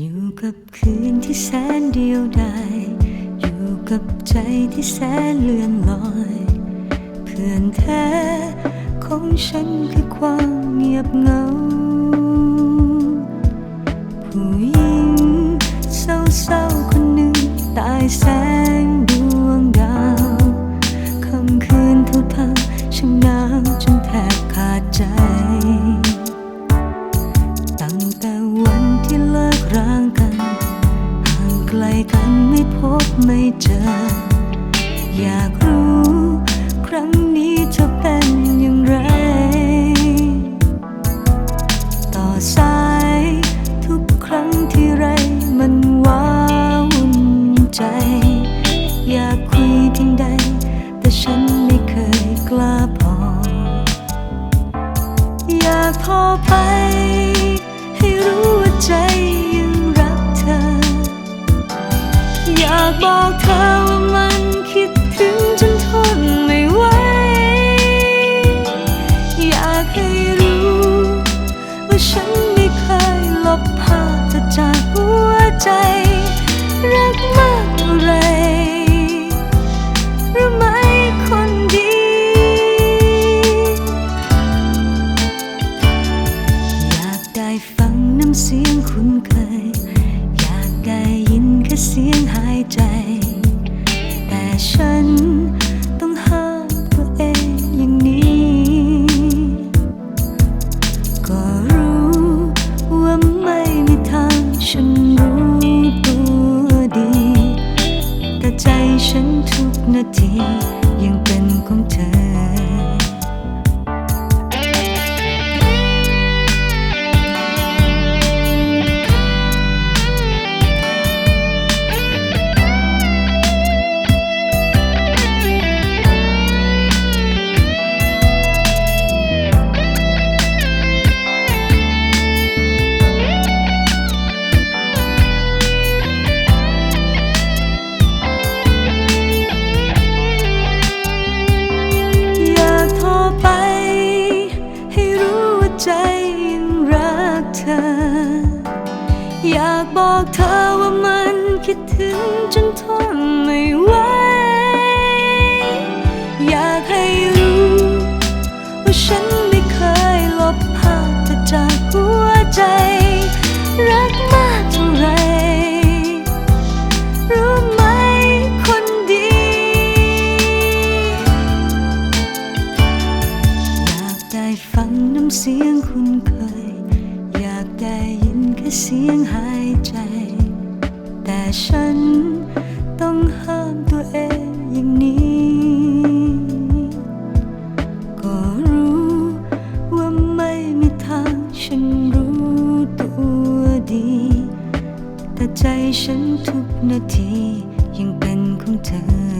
อยู่กับคืนที่แสนเดียวดายอยู่กับใจที่แสนเลื่อนลอย เพื่อนแท้ของฉันคือความเงียบเหงา บไม่เจอ อยากรู้ ครั้งนี้เธอเป็นอย่างไร ต่อสายทุกครั้งที่ไรมันว้าวุ่นใจ อยากคุยเพียงใด แต่ฉันไม่เคยกล้าพอ อยากโทรไป ให้รู้ว่าใจ อยากบอกเธอว่ามันคิดถึงจนทนไม่ไหว อยากให้รู้ ว่าฉันไม่เคยลบภาพเธอจากหัวใจ รักมากเท่าไรรู้ไหมคนดี อยากได้ฟังน้ำเสียงคุ้นเคย อยากได้ยินแค่เสียงหา ยใจ แต่ฉันต้องห้ามตัวเองอย่างนี้ ก็รู้ว่าไม่มีทางฉันรู้ตัวดี แต่ใจฉันทุกนาทีากบอกเธอว่ามันคิดถึงจนทนไม่ไหว อยากให้รู้ ว่าฉันไม่เคยลบภาพเธอจากหัวใจ รักมากเท่าไรรู้ไหมคนดี อยากได้ฟังน้ำเสียงคุ้นเคย อยากได้ยินแค่เสียงหาย ใจ แต่ฉันต้องห้ามตัวเองอย่างนี้ ก็รู้ว่าไม่มีทางฉันรู้ตัวดี แต่ใจฉันทุกนาทียังเป็นของเธอ